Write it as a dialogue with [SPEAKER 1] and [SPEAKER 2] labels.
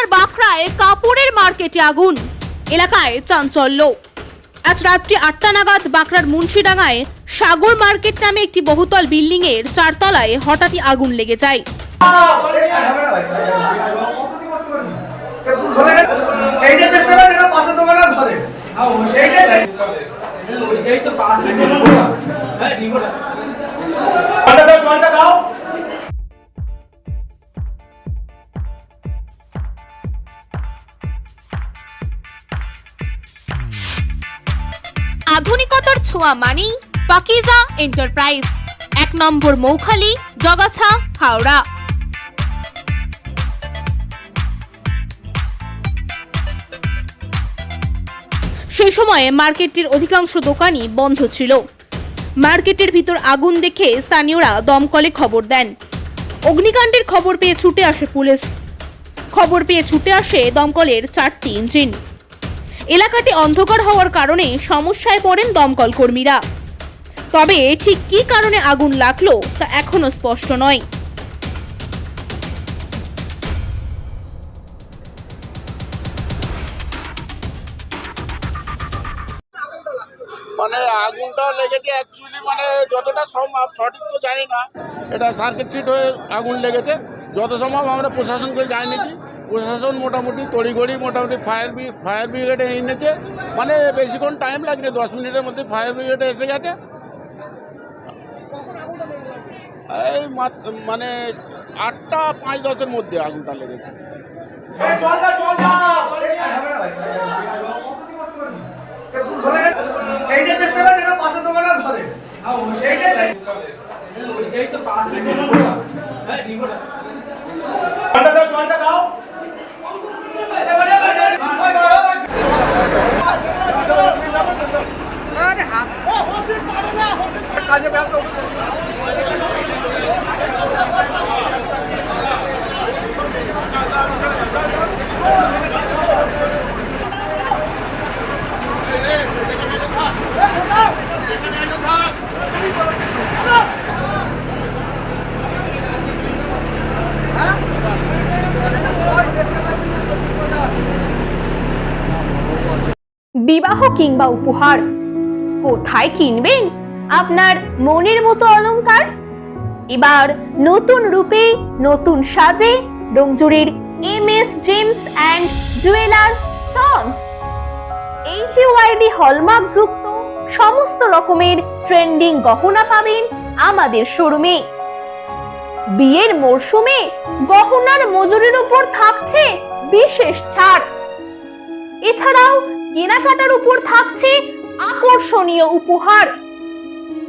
[SPEAKER 1] বাঁকুড়ার বাঁকড়ায় কাপড়ের মার্কেটে আগুন। এলাকায় চাঞ্চল্য। আজ রাত্রি আটটা নাগাদ বাঁকড়ার মুন্সিডাঙ্গায় সাগর মার্কেট নামে একটি বহুতল বিল্ডিং এর চারতলায় হঠাৎই আগুন লেগে যায়।
[SPEAKER 2] ঘরে
[SPEAKER 1] আধুনিকতার ছোঁয়া মানেই পাকিজা এন্টারপ্রাইজ। এক নম্বর মৌখালি, জগাছা, হাওড়া। সেই সময়ে মার্কেটটির অধিকাংশ দোকানই বন্ধ ছিল। মার্কেটের ভিতর আগুন দেখে স্থানীয়রা দমকলে খবর দেন। অগ্নিকাণ্ডের খবর পেয়ে ছুটে আসে পুলিশ। খবর পেয়ে ছুটে আসে দমকলের চারটি ইঞ্জিন। এলাকাটি অন্ধকার হওয়ার কারণে সমস্যায় পড়েন দমকল কর্মীরা। তবে ঠিক কী কারণে আগুন লাগল তা এখনও স্পষ্ট নয়।
[SPEAKER 3] মানে আগুনটা লেগেছে অ্যাকচুয়ালি মানে যতটা সম্ভব, সঠিক তো জানি না। এটা সার্কিট সিট হয়ে আগুন লেগেছে। যত সম্ভব আমরা প্রশাসনকে জানিয়েছি। প্রশাসন মোটামুটি তড়িঘড়ি মোটামুটি ফায়ার ফায়ার ব্রিগেডে এনেছে। মানে বেশিক্ষণ টাইম লাগবে দশ মিনিটের মধ্যে ফায়ার ব্রিগেডে এসে গেছে। এই মানে আটটা পাঁচ দশের মধ্যে আগুনটা লেগেছে।
[SPEAKER 2] এইটা
[SPEAKER 4] তো পাশে।
[SPEAKER 2] জলটা দাও। জলটা দাও
[SPEAKER 1] বিবাহ কিংবা উপহার। কোথায় কিনবেন? আপনার মনের মতো অলংকার? এবার নতুন রূপে, নতুন সাজে ডোমজুরির M S, gems and jewellers sons. H U I D hallmark যুক্ত সমস্ত রকমের ট্রেন্ডিং গহনা পাবেন আমাদের শোরুমে। বিয়ের মরশুমে গহনার মজুরির উপর থাকছে বিশেষ ছাড়। এছাড়াও কেনাকাটার উপর থাকছে আকর্ষণীয় উপহার।